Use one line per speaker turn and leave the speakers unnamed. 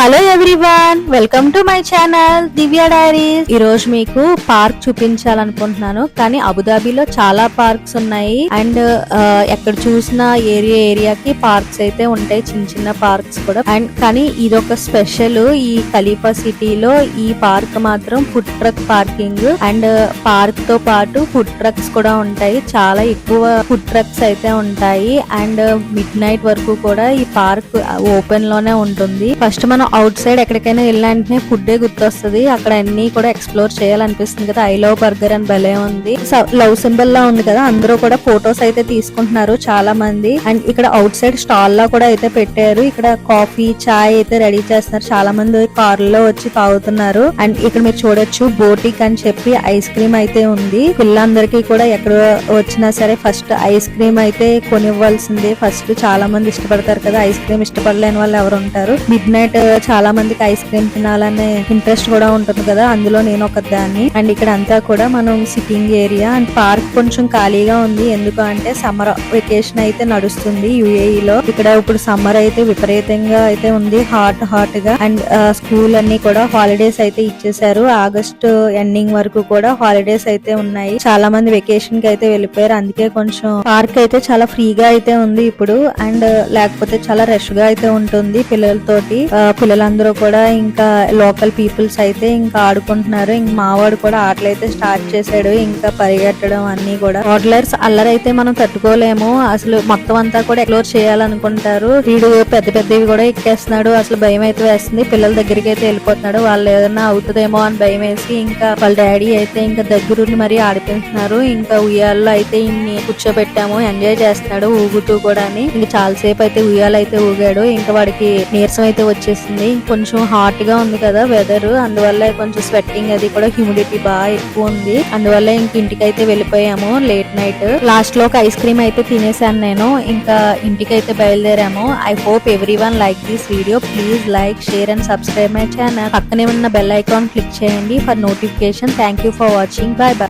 Hello everyone welcome to my channel Divya diaries ఈ రోజు మీకు పార్క్ చూపించాలనుకుంటున్నాను కానీ అబుదాబిలో చాలా పార్క్స్ ఉన్నాయి. అండ్ uh, ఎక్కడ చూసిన ఏరియా ఏరియాకి పార్క్స్ అయితే ఉంటాయి చిన్న చిన్న పార్క్స్ కూడా. అండ్ కానీ ఇదొక స్పెషల్ ఈ ఖలీఫా సిటీలో ఈ పార్క్ మాత్రం ఫుడ్ ట్రక్ పార్కింగ్ అండ్ పార్క్తో పాటు ఫుడ్ ట్రక్స్ కూడా ఉంటాయి. చాలా ఎక్కువ ఫుడ్ ట్రక్స్ అయితే ఉంటాయి. అండ్ మిడ్ నైట్ వరకు కూడా ఈ పార్క్ ఓపెన్లోనే ఉంటుంది. ఫస్ట్ మనం అవుట్ సైడ్ ఎక్కడికైనా వెళ్ళిన వెంటనే ఫుడ్డే గుర్తొస్తుంది. అక్కడ అన్ని కూడా ఎక్స్ప్లోర్ చేయాలనిపిస్తుంది కదా. ఐ లవ్ బర్గర్ అని భలే ఉంది. లవ్ సింబల్ లా ఉంది కదా. అందరూ కూడా ఫొటోస్ అయితే తీసుకుంటున్నారు చాలా మంది. అండ్ ఇక్కడ అవుట్ సైడ్ స్టాల్ లా కూడా అయితే పెట్టారు. ఇక్కడ కాఫీ చాయ్ అయితే రెడీ చేస్తున్నారు. చాలా మంది కార్లో వచ్చి తాగుతున్నారు. అండ్ ఇక్కడ మీరు చూడొచ్చు బోటిక్ అని చెప్పి ఐస్ క్రీమ్ అయితే ఉంది. పిల్లలందరికీ కూడా ఎక్కడ వచ్చినా సరే ఫస్ట్ ఐస్ క్రీమ్ అయితే కొనివ్వాల్సిందే. ఫస్ట్ చాలా మంది ఇష్టపడతారు కదా. ఐస్ క్రీమ్ ఇష్టపడలేని వాళ్ళు ఎవరు ఉంటారు. మిడ్ నైట్ చాలా మందికి ఐస్ క్రీమ్ తినాలనే ఇంట్రెస్ట్ కూడా ఉంటుంది కదా. అందులో నేను ఒక దాన్ని అండ్ ఇక్కడ అంతా కూడా మనం సిట్టింగ్ ఏరియా అండ్ పార్క్ కొంచెం ఖాళీగా ఉంది. ఎందుకు అంటే సమ్మర్ వెకేషన్ అయితే నడుస్తుంది UAE లో ఇక్కడ ఇప్పుడు సమ్మర్ అయితే విపరీతంగా అయితే ఉంది. హాట్ హాట్గా. అండ్ స్కూల్ అన్ని కూడా హాలిడేస్ అయితే ఇచ్చేసారు ఆగస్ట్ ఎండింగ్ వరకు కూడా హాలిడేస్ అయితే ఉన్నాయి. చాలా మంది వెకేషన్కి అయితే వెళ్ళిపోయారు. అందుకే కొంచెం పార్క్ అయితే చాలా ఫ్రీగా అయితే ఉంది ఇప్పుడు. అండ్ లేకపోతే చాలా రష్గా అయితే ఉంటుంది పిల్లలతోటి. పిల్లలందరూ కూడా ఇంకా లోకల్ పీపుల్స్ అయితే ఇంకా ఆడుకుంటున్నారు. ఇంక మావాడు కూడా ఆటలు అయితే స్టార్ట్ చేశాడు. ఇంకా పరిగెట్టడం అన్ని కూడా. టోడ్లర్స్ అల్లరైతే మనం తట్టుకోలేము. అసలు మొత్తం అంతా కూడా ఎక్స్ప్లోర్ చేయాలనుకుంటారు. వీడు పెద్ద పెద్దవి కూడా ఎక్కేస్తున్నాడు. అసలు భయం అయితే వేస్తుంది. పిల్లల దగ్గరికి అయితే వెళ్ళిపోతున్నాడు. వాళ్ళు ఏదైనా అవుతుందేమో అని భయం వేసి ఇంకా వాళ్ళ డాడీ అయితే ఇంకా దగ్గరుండి మరీ ఆడిపిస్తున్నారు. ఇంకా ఉయ్యాల్లో అయితే ఇన్ని కూర్చోబెట్టాము. ఎంజాయ్ చేస్తున్నాడు. ఊగుతూ కూడా అని ఇంకా చాలాసేపు అయితే ఉయ్యాలైతే ఊగాడు. ఇంకా వాడికి నీరసం అయితే వచ్చేసింది. కొంచెం హాట్గా ఉంది కదా వెదర్ అందువల్ల కొంచెం స్వెట్టింగ్ అది కూడా హ్యూమిడిటీ బాగా ఎక్కువ ఉంది. అందువల్ల ఇంక ఇంటికి అయితే వెళ్ళిపోయాము లేట్ నైట్ లాస్ట్లో ఒక ఐస్ క్రీమ్ అయితే తినేసాను నేను. ఇంకా ఇంటికి అయితే బయలుదేరాము. I hope everyone like this video please like share and subscribe my channel పక్కనే ఉన్న బెల్ ఐకాన్ క్లిక్ చేయండి. For notification thank you for watching bye bye